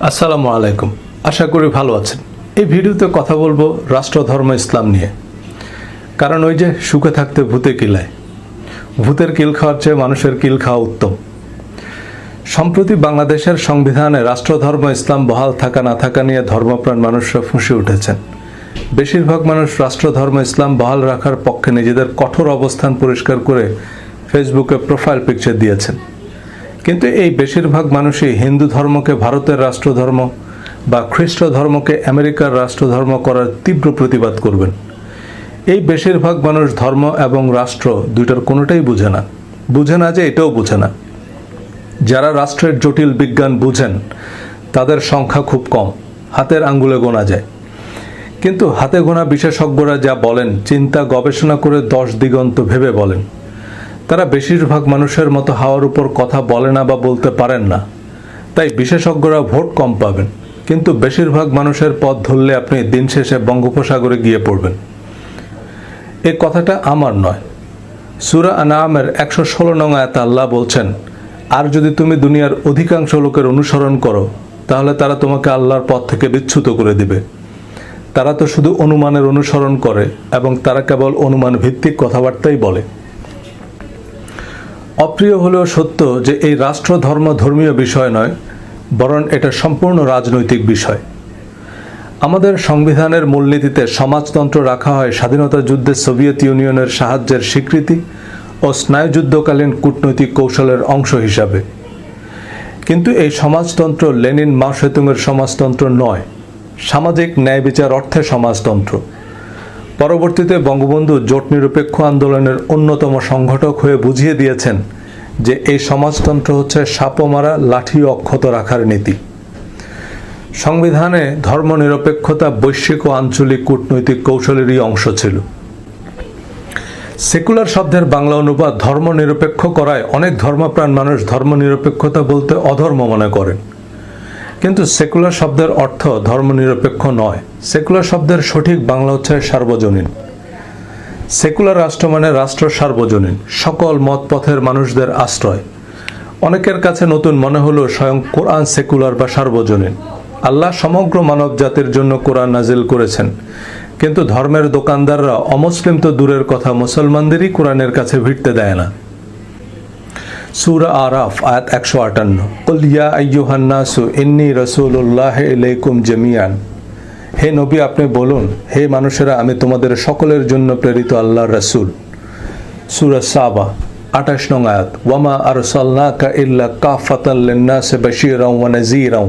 আসসালামু আলাইকুম। আশা করি ভালো আছেন। এই ভিডিওতে কথা বলব রাষ্ট্রধর্ম ইসলাম নিয়ে। কারণ ওই যে সুখে থাকতে ভূতে কিলায়। ভূতের কিল খাওয়ার চেয়ে মানুষের কিল খাওয়া উত্তম। সম্প্রতি বাংলাদেশের সংবিধানে রাষ্ট্রধর্ম ইসলাম বহাল থাকা না থাকা নিয়ে ধর্মপ্রাণ মানুষরা ফুঁসে উঠেছেন। বেশিরভাগ মানুষ রাষ্ট্রধর্ম ইসলাম বহাল রাখার পক্ষে নিজেদের কঠোর অবস্থান পরিষ্কার করে ফেসবুকে প্রোফাইল পিকচার দিয়েছেন। কিন্তু এই বেশিরভাগ মানুষই হিন্দু ধর্মকে ভারতের রাষ্ট্রধর্ম বা খ্রিস্ট ধর্মকে আমেরিকার রাষ্ট্রধর্ম করার তীব্র প্রতিবাদ করবেন। এই বেশিরভাগ মানুষ ধর্ম এবং রাষ্ট্র দুইটার কোনোটাই বুঝে না। বুঝে না যে এটাও বুঝে না। যারা রাষ্ট্রের জটিল বিজ্ঞান বুঝেন, তাদের সংখ্যা খুব কম, হাতের আঙ্গুলে গোনা যায়। কিন্তু হাতে গোনা বিশেষজ্ঞরা যা বলেন, চিন্তা গবেষণা করে দশ দিগন্ত ভেবে বলেন। তারা বেশিরভাগ মানুষের মতো হাওয়ার উপর কথা বলে না বা বলতে পারেন না। তাই বিশেষজ্ঞরা ভোট কম পাবেন, কিন্তু বেশিরভাগ মানুষের পথ ধরলে আপনি দিন শেষে বঙ্গোপসাগরে গিয়ে পড়বেন। এ কথাটা আমার নয়। সুরা আনামের একশো ষোলো নং আয়াত আল্লাহ বলছেন, আর যদি তুমি দুনিয়ার অধিকাংশ লোকের অনুসরণ করো, তাহলে তারা তোমাকে আল্লাহর পথ থেকে বিচ্যুত করে দিবে। তারা তো শুধু অনুমানের অনুসরণ করে এবং তারা কেবল অনুমান ভিত্তিক কথাবার্তাই বলে। অপ্রিয় হলেও সত্য যে এই রাষ্ট্র ধর্ম ধর্মীয় বিষয় নয়, বরং এটা সম্পূর্ণ রাজনৈতিক বিষয়। আমাদের সংবিধানের মূলনীতিতে সমাজতন্ত্র রাখা হয় স্বাধীনতা যুদ্ধে সোভিয়েত ইউনিয়নের সাহায্যের স্বীকৃতি ও স্নায়ুযুদ্ধকালীন কূটনৈতিক কৌশলের অংশ হিসাবে। কিন্তু এই সমাজতন্ত্র লেনিন মা সেতুংয়ের সমাজতন্ত্র নয়, সামাজিক ন্যায় বিচার অর্থে সমাজতন্ত্র। পরবর্তীতে বঙ্গবন্ধু জোট নিরপেক্ষ আন্দোলনের অন্যতম সংগঠক হয়ে বুঝিয়ে দিয়েছেন যে এই সমাজতন্ত্র হচ্ছে সাপমারা লাঠি অক্ষত রাখার নীতি। সংবিধানে ধর্মনিরপেক্ষতা বৈশ্বিক ও আঞ্চলিক কূটনৈতিক কৌশলেরই অংশ ছিল। সেকুলার শব্দের বাংলা অনুবাদ ধর্মনিরপেক্ষ করায় অনেক ধর্মপ্রাণ মানুষ ধর্মনিরপেক্ষতা বলতে অধর্ম মনে করেন। কিন্তু সেকুলার শব্দের অর্থ ধর্মনিরপেক্ষ নয়। সেকুলার শব্দের সঠিক বাংলা হচ্ছে সার্বজনীন। সেকুলার রাষ্ট্র মানে রাষ্ট্র সার্বজনীন, সকল মত পথের মানুষদের আশ্রয়। অনেকের কাছে নতুন মনে হলো স্বয়ং কোরআন সেকুলার বা সার্বজনীন। আল্লাহ সমগ্র মানব জাতির জন্য কোরআন নাজিল করেছেন। কিন্তু ধর্মের দোকানদাররা অমুসলিম তো দূরের কথা, মুসলমানদেরই কোরআনের কাছে ভিড়তে দেয় না। সুরা আরাফ, আয়াত একশো আটান্ন। কলিয়া ইয়া আইয়ুহান্নাসু ইন্নি রসুল্লাহ ইলাইকুম জমিয়ান হে নবী, আপনি বলুন, হে মানুষেরা, আমি তোমাদের সকলের জন্য প্রেরিত আল্লাহর রসুল। সুরা সাবা, আঠাশ নং আয়াত। ওয়ামা আর সাল্লাকা ইল্লা কাফাতাল রাউ বাশীরাও ওয়া নাযীরাও।